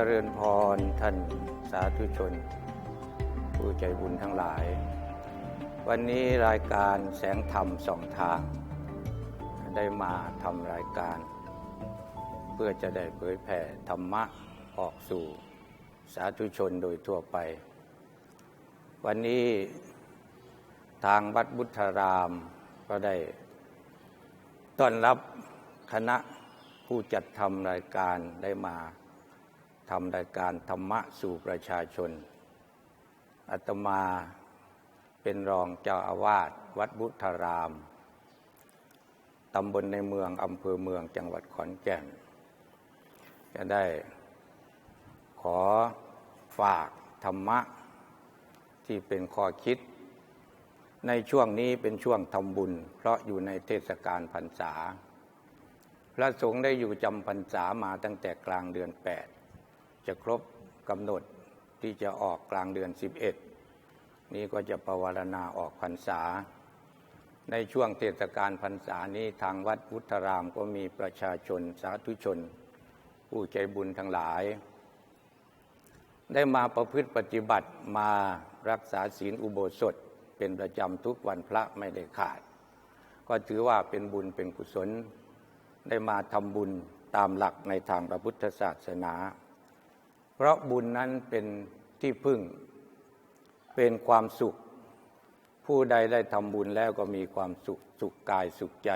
จริญพรท่านสาธุชน ผู้ใจบุญทั้งหลาย วันนี้รายการแสงธรรมสองทาง ได้มาทำรายการ เพื่อจะได้เผยแผ่ธรรมะออกสู่สาธุชนโดยทั่วไป วันนี้ทางวัดบุทธรามก็ได้ ต้อนรับคณะผู้จัดทำรายการได้มา ทำรายการธรรมะสู่ประชาชนอาตมาเป็นรองเจ้าอาวาสวัดบุทธารามตำบลในเมืองอำเภอเมืองจังหวัดขอนแก่น จะได้ขอฝากธรรมะที่เป็นข้อคิด ในช่วงนี้เป็นช่วงทำบุญ เพราะอยู่ในเทศกาลพรรษา พระสงฆ์ได้อยู่จำพรรษามาตั้งแต่กลางเดือน8 จะครบกำหนดที่จะออกกลางเดือน 11 นี้ก็จะประวารณาออกพรรษา ในช่วงเทศกาลพรรษานี้ทางวัดพุทธรามก็มีประชาชนสาธุชน ผู้ใจบุญทั้งหลาย ได้มาประพฤติปฏิบัติมารักษาศีลอุโบสถเป็นประจำทุกวันพระไม่ได้ขาด ก็ถือว่าเป็นบุญเป็นกุศล ได้มาทำบุญตามหลักในทางพระพุทธศาสนา เพราะบุญนั้นเป็นที่พึ่ง เป็นความสุข ผู้ใดได้ทำบุญแล้วก็มีความสุข สุขกายสุขใจ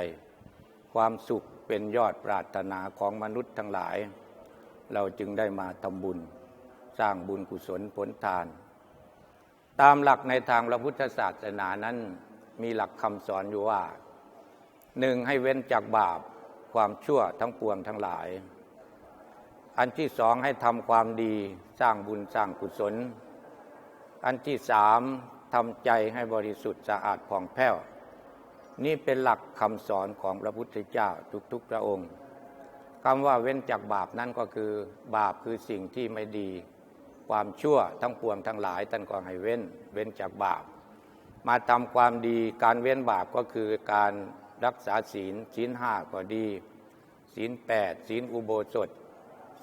ความสุขเป็นยอดปรารถนาของมนุษย์ทั้งหลาย เราจึงได้มาทำบุญ สร้างบุญกุศลผลทาน ตามหลักในทางพระพุทธศาสนานั้นมีหลักคำสอนอยู่ว่าหนึ่งให้เว้นจากบาปความชั่วทั้งปวงทั้งหลาย อันที่สองให้ทำความดีสร้างบุญสร้างกุศล อันที่สามทำใจให้บริสุทธิ์สะอาดผ่องแผ้ว นี่เป็นหลักคำสอนของพระพุทธเจ้าทุกๆพระองค์คำว่าเว้นจากบาปนั่นก็คือบาปคือสิ่งที่ไม่ดี ความชั่วทั้งปวงทั้งหลายท่านก็ให้เว้น เว้นจากบาป มาทำความดีการเว้นบาปก็คือการรักษาศีลศีลห้าก็ดี ศีลแปดศีลอุโบสถ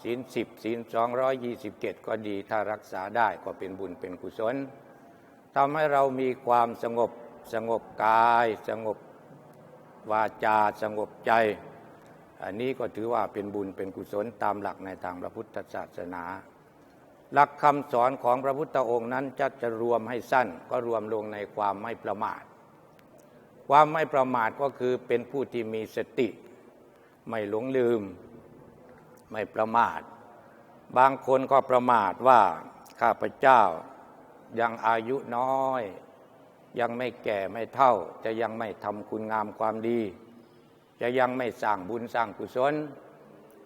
ศีลสิบศีลสองร้อยยี่สิบเจ็ดก็ดีถ้ารักษาได้ก็เป็นบุญเป็นกุศลทำให้เรามีความสงบสงบกาย สงบวาจาสงบใจ อันนี้ก็ถือว่าเป็นบุญเป็นกุศลตามหลักในทางพระพุทธศาสนา หลักคำสอนของพระพุทธองค์นั้นจะจะรวมให้สั้นก็รวมลงในความไม่ประมาท ความไม่ประมาทก็คือเป็นผู้ที่มีสติ ไม่หลงลืม ไม่ประมาท บางคนก็ประมาทว่าข้าพเจ้ายังอายุน้อย ยังไม่แก่ไม่เท่า จะยังไม่ทำคุณงามความดี จะยังไม่สร้างบุญสร้างกุศล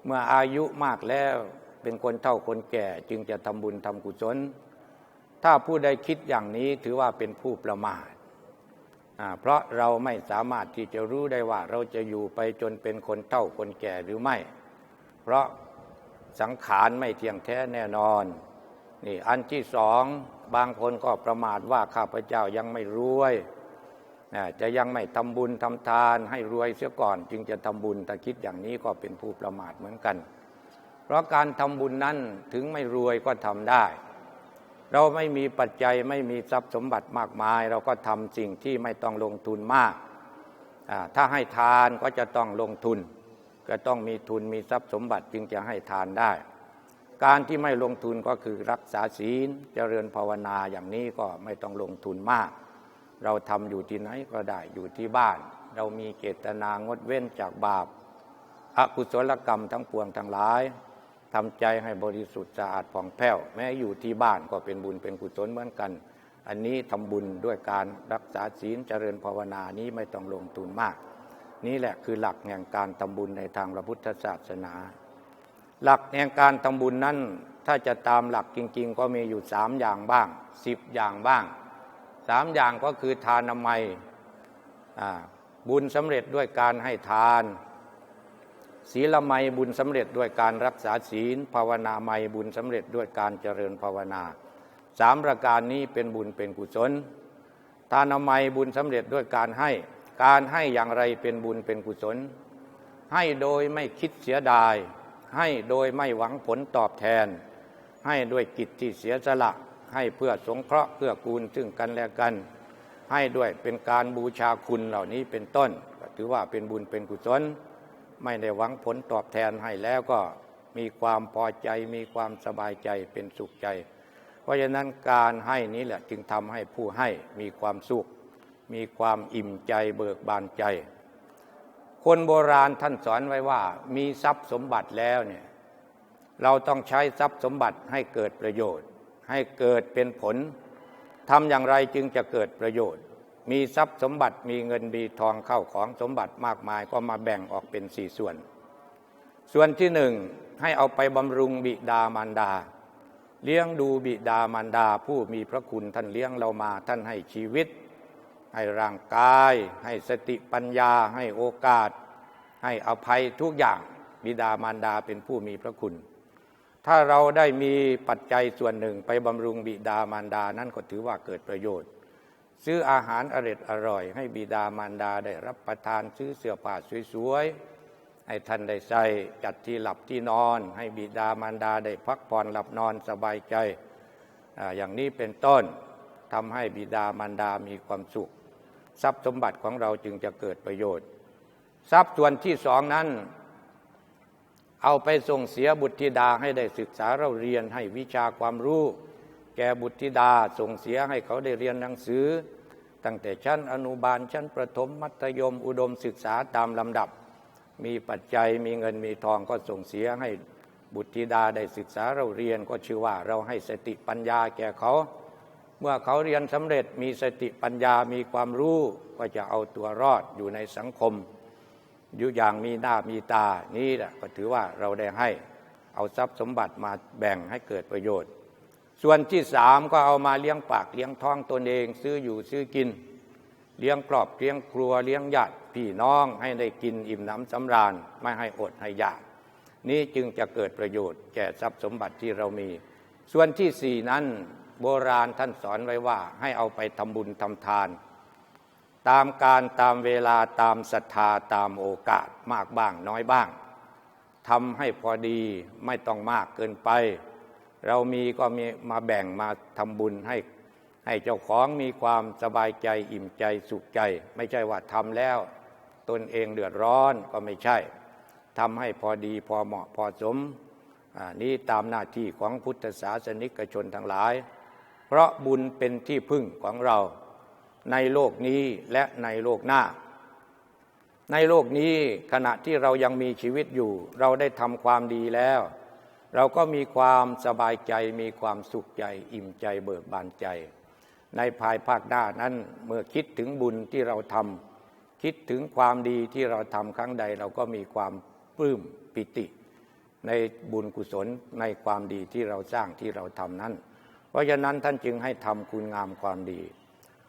เมื่ออายุมากแล้วเป็นคนเท่าคนแก่จึงจะทำบุญทำกุศล ถ้าผู้ใดคิดอย่างนี้ถือว่าเป็นผู้ประมาทเพราะเราไม่สามารถที่จะรู้ได้ว่าเราจะอยู่ไปจนเป็นคนเท่าคนแก่หรือไม่ เพราะสังขารไม่เที่ยงแท้แน่นอน นี่อันที่สองบางคนก็ประมาทว่าข้าพเจ้ายังไม่รวยจะยังไม่ทำบุญทำทานให้รวยเสียก่อน จึงจะทำบุญแต่คิดอย่างนี้ก็เป็นผู้ประมาทเหมือนกัน เพราะการทำบุญนั้นถึงไม่รวยก็ทำได้ เราไม่มีปัจจัยไม่มีทรัพย์สมบัติมากมาย เราก็ทำสิ่งที่ไม่ต้องลงทุนมาก ถ้าให้ทานก็จะต้องลงทุน ก็ต้องมีทุนมีทรัพย์สมบัติจึงจะให้ทานได้ การที่ไม่ลงทุนก็คือรักษาศีลเจริญภาวนาอย่างนี้ก็ไม่ต้องลงทุนมาก เราทำอยู่ที่ไหนก็ได้อยู่ที่บ้าน เรามีเจตนางดเว้นจากบาปอกุศลกรรมทั้งปวงทั้งหลายทำใจให้บริสุทธิ์สะอาดผ่องแผ้ว แม้อยู่ที่บ้านก็เป็นบุญเป็นกุศลเหมือนกัน อันนี้ทำบุญด้วยการรักษาศีลเจริญภาวนานี้ไม่ต้องลงทุนมาก นี่แหละคือหลักแห่งการทำบุญในทางพระพุทธศาสนา หลักแห่งการทำบุญนั้น ถ้าจะตามหลักจริง ๆ ก็มีอยู่สามอย่างบ้างสิบอย่างบ้างสามอย่างก็คือทานนามัยบุญสำเร็จด้วยการให้ทาน ศีลไมยบุญสำเร็จด้วยการรักษาศีล ภาวนาไมยบุญสำเร็จด้วยการเจริญภาวนาสามประการนี้เป็นบุญเป็นกุศล ทานนามัยบุญสำเร็จด้วยการให้ การให้อย่างไรเป็นบุญเป็นกุศล ให้โดยไม่คิดเสียดาย ให้โดยไม่หวังผลตอบแทน ให้ด้วยกิจที่เสียสละ ให้เพื่อสงเคราะห์เพื่อกูลซึ่งกันและกัน ให้ด้วยเป็นการบูชาคุณเหล่านี้เป็นต้นถือว่าเป็นบุญเป็นกุศล ไม่ได้หวังผลตอบแทนให้แล้วก็มีความพอใจมีความสบายใจเป็นสุขใจ เพราะฉะนั้นการให้นี้แหละจึงทำให้ผู้ให้มีความสุข มีความอิ่มใจเบิกบานใจ คนโบราณท่านสอนไว้ว่า มีทรัพย์สมบัติแล้วเนี่ยเราต้องใช้ทรัพย์สมบัติให้เกิดประโยชน์ ให้เกิดเป็นผลทำอย่างไรจึงจะเกิดประโยชน์ มีทรัพย์สมบัติมีเงินมีทองเข้าของสมบัติมากมายก็มาแบ่งออกเป็นสี่ส่วน ส่วนที่หนึ่งให้เอาไปบำรุงบิดามารดา เลี้ยงดูบิดามารดาผู้มีพระคุณท่านเลี้ยงเรามาท่านให้ชีวิต ให้ร่างกาย ให้สติปัญญา ให้โอกาส ให้อภัยทุกอย่างบิดามารดาเป็นผู้มีพระคุณ ถ้าเราได้มีปัจจัยส่วนหนึ่งไปบำรุงบิดามารดานั้นก็ถือว่าเกิดประโยชน์ ซื้ออาหารอร่อยอร่อย ให้บิดามารดาได้รับประทานซื้อเสื้อผ้าสวยๆให้ท่านได้ใส่จัดที่หลับที่นอน ให้บิดามารดาได้พักผ่อนหลับนอนสบายใจอย่างนี้เป็นต้นทำให้บิดามารดามีความสุข ทรัพย์สมบัติของเราจึงจะเกิดประโยชน์ ทรัพย์ส่วนที่สองนั้น เอาไปส่งเสียบุตรธิดาให้ได้ศึกษาเราเรียนให้วิชาความรู้ แก่บุตรธิดาส่งเสียให้เขาได้เรียนหนังสือ ตั้งแต่ชั้นอนุบาลชั้นประถมมัธยมอุดมศึกษาตามลำดับ มีปัจจัยมีเงินมีทองก็ส่งเสียให้บุตรธิดาได้ศึกษาเราเรียนก็ชื่อว่าเราให้สติปัญญาแก่เขา เมื่อเขาเรียนสำเร็จมีสติปัญญามีความรู้ก็จะเอาตัวรอดอยู่ในสังคม อยู่อย่างมีหน้ามีตานี่แหละก็ถือว่าเราได้ให้เอาทรัพย์สมบัติมาแบ่งให้เกิดประโยชน์ ส่วนที่สามก็เอามาเลี้ยงปากเลี้ยงท้องตนเอง ซื้ออยู่ซื้อกิน เลี้ยงครอบเลี้ยงครัวเลี้ยงญาติพี่น้องให้ได้กินอิ่มน้ำสำราญไม่ให้อดให้ยากนี้จึงจะเกิดประโยชน์แก่ทรัพย์สมบัติที่เรามี ส่วนที่สี่นั้น โบราณท่านสอนไว้ว่าให้เอาไปทำบุญทำทาน ตามการตามเวลาตามศรัทธาตามโอกาสมากบ้างน้อยบ้างทำให้พอดีไม่ต้องมากเกินไป เรามีก็มีมาแบ่งมาทำบุญให้ ให้เจ้าของมีความสบายใจอิ่มใจสุขใจ ไม่ใช่ว่าทำแล้ว ตนเองเดือดร้อนก็ไม่ใช่ทำให้พอดีพอเหมาะพอสม นี้ตามหน้าที่ของพุทธศาสนิกชนทั้งหลาย เพราะบุญเป็นที่พึ่งของเรา ในโลกนี้และในโลกหน้า ในโลกนี้ขณะที่เรายังมีชีวิตอยู่ เราได้ทำความดีแล้ว เราก็มีความสบายใจมีความสุขใจ อิ่มใจเบิกบานใจ ในภายภาคหน้านั้นเมื่อคิดถึงบุญที่เราทำคิดถึงความดีที่เราทำครั้งใด เราก็มีความปลื้มปิติ ในบุญกุศลในความดีที่เราสร้างที่เราทำนั้น เพราะฉะนั้นท่านจึงให้ทำคุณงามความดี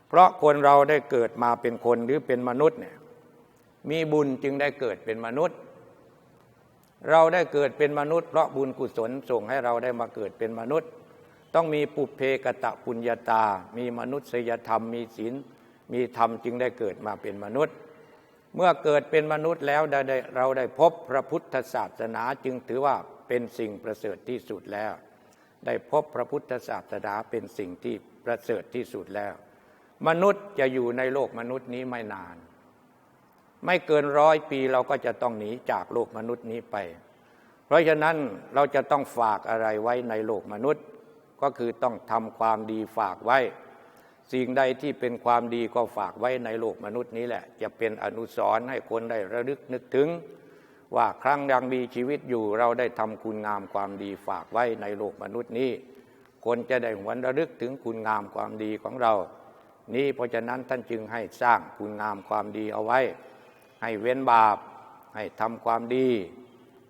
เพราะคนเราได้เกิดมาเป็นคนหรือเป็นมนุษย์เนี่ยมีบุญจึงได้เกิดเป็นมนุษย์ เราได้เกิดเป็นมนุษย์ เพราะบุญกุศลส่งให้เราได้มาเกิดเป็นมนุษย์ ต้องมีปุเพกะตะปุญญาตา มีมนุษยธรรม มีศีล มีธรรมจึงได้เกิดมาเป็นมนุษย์ เมื่อเกิดเป็นมนุษย์แล้วเราได้พบพระพุทธศาสนาจึงถือว่าเป็นสิ่งประเสริฐที่สุดแล้ว ได้พบพระพุทธศาสนาเป็นสิ่งที่ประเสริฐที่สุดแล้ว มนุษย์จะอยู่ในโลกมนุษย์นี้ไม่นาน ไม่เกินร้อยปีเราก็จะต้องหนีจากโลกมนุษย์นี้ไป เพราะฉะนั้นเราจะต้องฝากอะไรไว้ในโลกมนุษย์ ก็คือต้องทำความดีฝากไว้ สิ่งใดที่เป็นความดีก็ฝากไว้ในโลกมนุษย์นี้แหละ จะเป็นอนุสรณ์ให้คนได้ระลึกนึกถึง ว่าครั้งยังมีชีวิตอยู่เราได้ทำคุณงามความดีฝากไว้ในโลกมนุษย์นี้ คนจะได้หวนระลึกถึงคุณงามความดีของเรา นี้เพราะฉะนั้นท่านจึงให้สร้างคุณงามความดีเอาไว้ ให้เว้นบาป ให้ทำความดี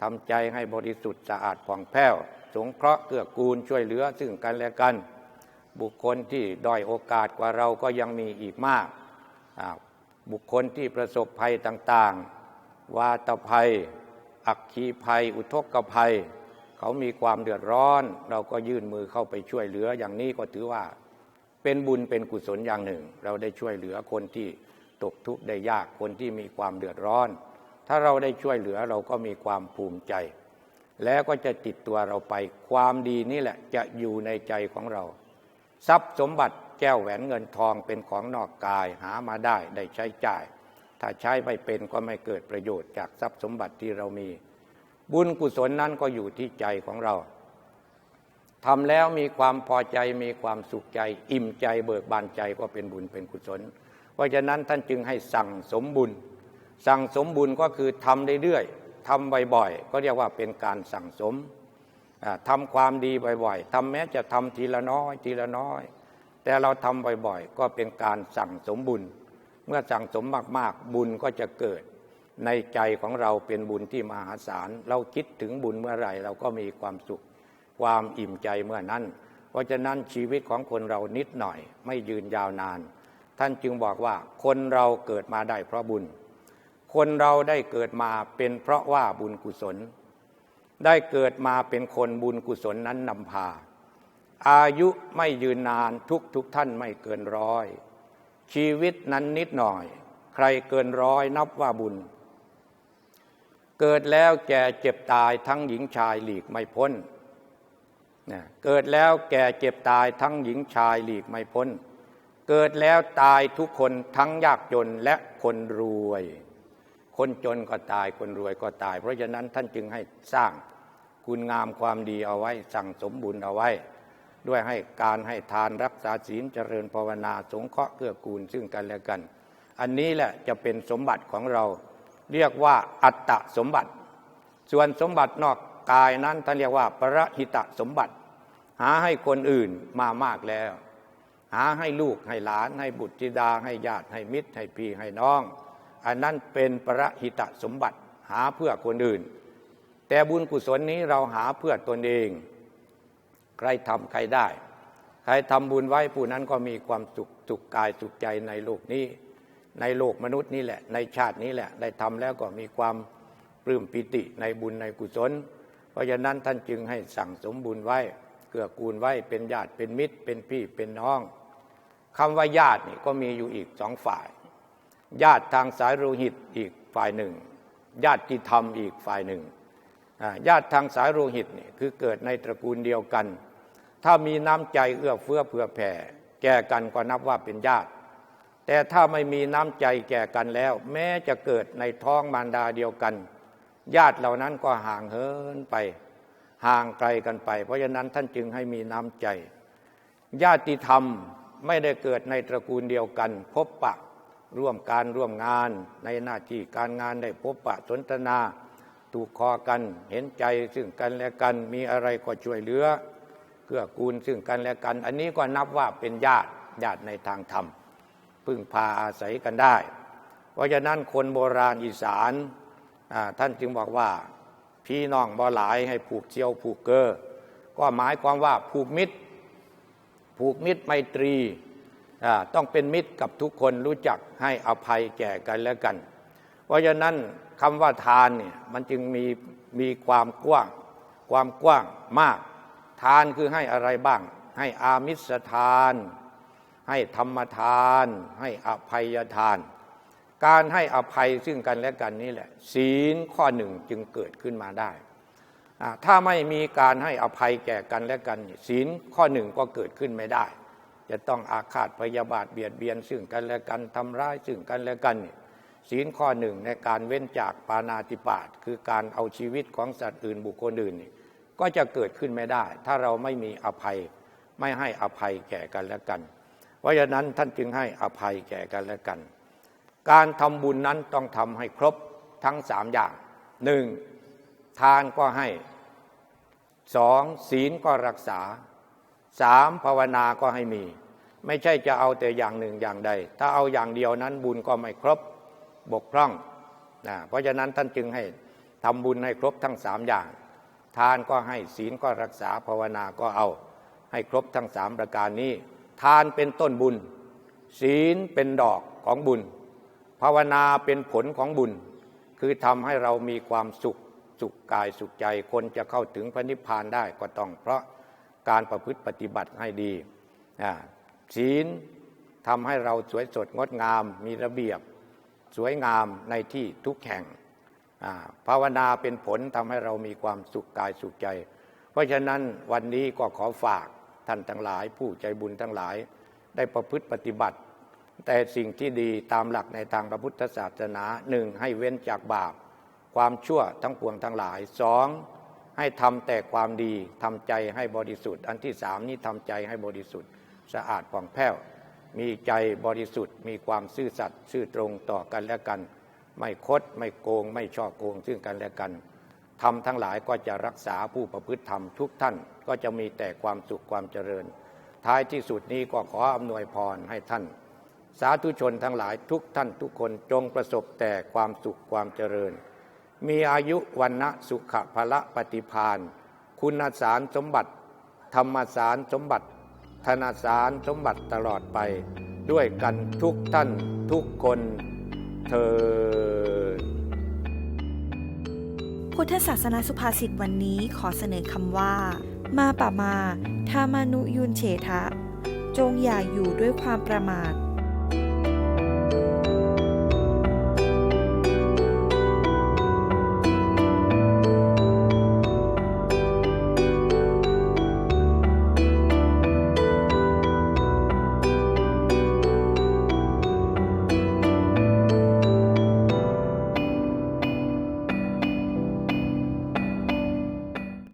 ทำใจให้บริสุทธิ์สะอาดผ่องแผ้ว สงเคราะห์เกื้อกูลช่วยเหลือซึ่งกันและกัน บุคคลที่ด้อยโอกาสกว่าเราก็ยังมีอีกมาก บุคคลที่ประสบภัยต่างๆ วาตภัย อักคีภัย อุทกภัย เขามีความเดือดร้อน เราก็ยื่นมือเข้าไปช่วยเหลืออย่างนี้ก็ถือว่า เป็นบุญเป็นกุศลอย่างหนึ่ง เราได้ช่วยเหลือคนที่ตกทุกข์ได้ยากคนที่มีความเดือดร้อน ถ้าเราได้ช่วยเหลือเราก็มีความภูมิใจ แล้วก็จะติดตัวเราไปความดีนี่แหละจะอยู่ในใจของเรา ทรัพย์สมบัติแก้วแหวนเงินทองเป็นของนอกกายหามาได้ได้ใช้จ่าย ถ้าใช้ไม่เป็นก็ไม่เกิดประโยชน์จากทรัพย์สมบัติที่เรามี บุญกุศลนั้นก็อยู่ที่ใจของเราทำแล้วมีความพอใจมีความสุขใจ อิ่มใจเบิกบานใจก็เป็นบุญเป็นกุศล เพราะฉะนั้นท่านจึงให้สั่งสมบุญ สั่งสมบุญก็คือทำเรื่อยๆทำบ่อยๆก็เรียกว่าเป็นการสั่งสมทำความดีบ่อยๆทำแม้จะทำทีละน้อยทีละน้อย แต่เราทำบ่อยๆ ก็เป็นการสั่งสมบุญ มื่อสั่งสมมาก ๆ บุญก็จะเกิด ในใจของเราเป็นบุญที่มหาศาล เราคิดถึงบุญเมื่อไหร่เราก็มีความสุข ความอิ่มใจเมื่อนั้น เพราะฉะนั้นชีวิตของคนเรานิดหน่อย ไม่ยืนยาวนาน ท่านจึงบอกว่าคนเราเกิดมาได้เพราะบุญ คนเราได้เกิดมาเป็นเพราะว่าบุญกุศล ได้เกิดมาเป็นคนบุญกุศลนั้นนำพา อายุไม่ยืนนานทุกทุกท่านไม่เกินร้อย ชีวิตนั้นนิดหน่อย ใครเกินร้อยนับว่าบุญ เกิดแล้วแก่เจ็บตายทั้งหญิงชายหลีกไม่พ้นเนี่ยเกิดแล้วแก่เจ็บตายทั้งหญิงชายหลีกไม่พ้น เกิดแล้วตายทุกคนทั้งยากจนและคนรวย คนจนก็ตายคนรวยก็ตาย เพราะฉะนั้นท่านจึงให้สร้างคุณงามความดีเอาไว้ สั่งสมบุญเอาไว้ ด้วยให้การให้ทานรักษาศีลเจริญภาวนาสงเคราะห์เกื้อกูลซึ่งกันและกัน อันนี้แหละจะเป็นสมบัติของเรา เรียกว่าอัตตสมบัติ ส่วนสมบัตินอกกายนั้นท่านเรียกว่าประหิตสมบัติ หาให้คนอื่นมามากแล้ว หาให้ลูกให้หลาน ให้บุตรธิดาให้ญาติให้มิตร ให้พี่ให้น้อง อันนั้นเป็นประหิตสมบัติหาเพื่อคนอื่น แต่บุญกุศลนี้เราหาเพื่อตนเอง ใครทำใครได้ ใครทำบุญไว้ผู้นั้นก็มีความสุขสุขกายสุขใจในโลกนี้ ในโลกมนุษย์นี่แหละ ในชาตินี้แหละ ได้ทำแล้วก็มีความปลื้มปิติในบุญในกุศล เพราะฉะนั้นท่านจึงให้สั่งสมบุญไว้ เกื้อกูลไว้เป็นญาติเป็นมิตร เป็นพี่เป็นน้องคำว่าญาตินี่ก็มีอยู่อีกสองฝ่าย ญาติทางสายโลหิตอีกฝ่ายหนึ่ง ญาติธรรมอีกฝ่ายหนึ่งญาติทางสายโลหิตนี่คือเกิดในตระกูลเดียวกัน ถ้ามีน้ำใจเอื้อเฟื้อเผื่อแผ่ แก่กันก็นับว่าเป็นญาติ แต่ถ้าไม่มีน้ำใจแก่กันแล้ว แม้จะเกิดในท้องมารดาเดียวกัน ญาติเหล่านั้นก็ห่างเหินไป ห่างไกลกันไป เพราะฉะนั้นท่านจึงให้มีน้ำใจ ญาติธรรมไม่ได้เกิดในตระกูลเดียวกัน พบปะร่วมการร่วมงานในหน้าที่การงานได้พบปะสนทนา ถูกคอกันเห็นใจซึ่งกันและกันมีอะไรก็ช่วยเหลือ กื้อกูลซึ่งกันและกัน อันนี้ก็นับว่าเป็นญาติญาติในทางธรรม พึ่งพาอาศัยกันได้ เพราะฉะนั้นคนโบราณอีสานท่านจึงบอกว่า พี่น้องบ่หลายให้ผูกเจียวผูกเกอก็หมายความว่าผูกมิตร ผูกมิตรไมตรีต้องเป็นมิตรกับทุกคนรู้จักให้อภัยแก่กันและกัน เพราะฉะนั้นคำว่าทานเนี่ยมันจึงมีมีความกว้าง ความกว้างมาก ทานคือให้อะไรบ้าง ให้อามิสทาน ให้ธรรมทาน ให้อภัยทาน การให้อภัยซึ่งกันและกันนี่แหละ ศีลข้อหนึ่งจึงเกิดขึ้นมาได้ ถ้าไม่มีการให้อภัยแก่กันและกัน ศีลข้อหนึ่งก็เกิดขึ้นไม่ได้ จะต้องอาฆาตพยาบาทเบียดเบียนซึ่งกันและกันทำร้ายซึ่งกันและกันศีลข้อหนึ่งในการเว้นจากปานาติบาตคือการเอาชีวิตของสัตว์อื่นบุคคลอื่นนี่ ก็จะเกิดขึ้นไม่ได้ ถ้าเราไม่มีอภัยไม่ให้อภัยแก่กันและกัน เพราะฉะนั้นท่านจึงให้อภัยแก่กันและกัน การทำบุญนั้นต้องทำให้ครบทั้งสามอย่างหนึ่งทานก็ให้สองศีลก็รักษาสามภาวนาก็ให้มี ไม่ใช่จะเอาแต่อย่างหนึ่งอย่างใด ถ้าเอาอย่างเดียวนั้นบุญก็ไม่ครบบกพร่องนะเพราะฉะนั้นท่านจึงให้ทำบุญให้ครบทั้งสามอย่าง ทานก็ให้ศีลก็รักษาภาวนาก็เอา ให้ครบทั้งสามประการนี้ ทานเป็นต้นบุญ ศีลเป็นดอกของบุญ ภาวนาเป็นผลของบุญ คือทำให้เรามีความสุขสุขกายสุขใจคนจะเข้าถึงพระนิพพานได้ก็ต้อง เพราะการประพฤติปฏิบัติให้ดีศีลทำให้เราสวยสดงดงามมีระเบียบ สวยงามในที่ทุกแห่ง ภาวนาเป็นผลทำให้เรามีความสุขกายสุขใจ เพราะฉะนั้นวันนี้ก็ขอฝากท่านทั้งหลาย ผู้ใจบุญทั้งหลาย ได้ประพฤติปฏิบัติ แต่สิ่งที่ดีตามหลักในทางพระพุทธศาสนาหนึ่งให้เว้นจากบาป ความชั่วทั้งปวงทั้งหลายสองให้ทำแต่ความดีทำใจให้บริสุทธิ์ อันที่สามนี้ทำใจให้บริสุทธิ์ สะอาดผ่องแผ้ว มีใจบริสุทธิ์ มีความซื่อสัตย์ซื่อตรงต่อกันและกัน ไม่คดไม่โกง ไม่ช่อโกง ซึ่งกันและกันทำทั้งหลายก็จะรักษาผู้ประพฤติธรรมทุกท่านก็จะมีแต่ความสุขความเจริญ ท้ายที่สุดนี้ก็ขออำนวยพรให้ท่าน สาธุชนทั้งหลายทุกท่านทุกคนจงประสบแต่ความสุขความเจริญ มีอายุวันนะสุขภละปฏิพานคุณสารสมบัติ ธรรมสารสมบัติ ธนสารสมบัติตลอดไป ด้วยกันทุกท่านทุกคน เธอ พุทธศาสนาสุภาษิตวันนี้ขอเสนอคำว่า มาป่ามาทามานุยุนเฉทะ จงอย่าอยู่ด้วยความประมาท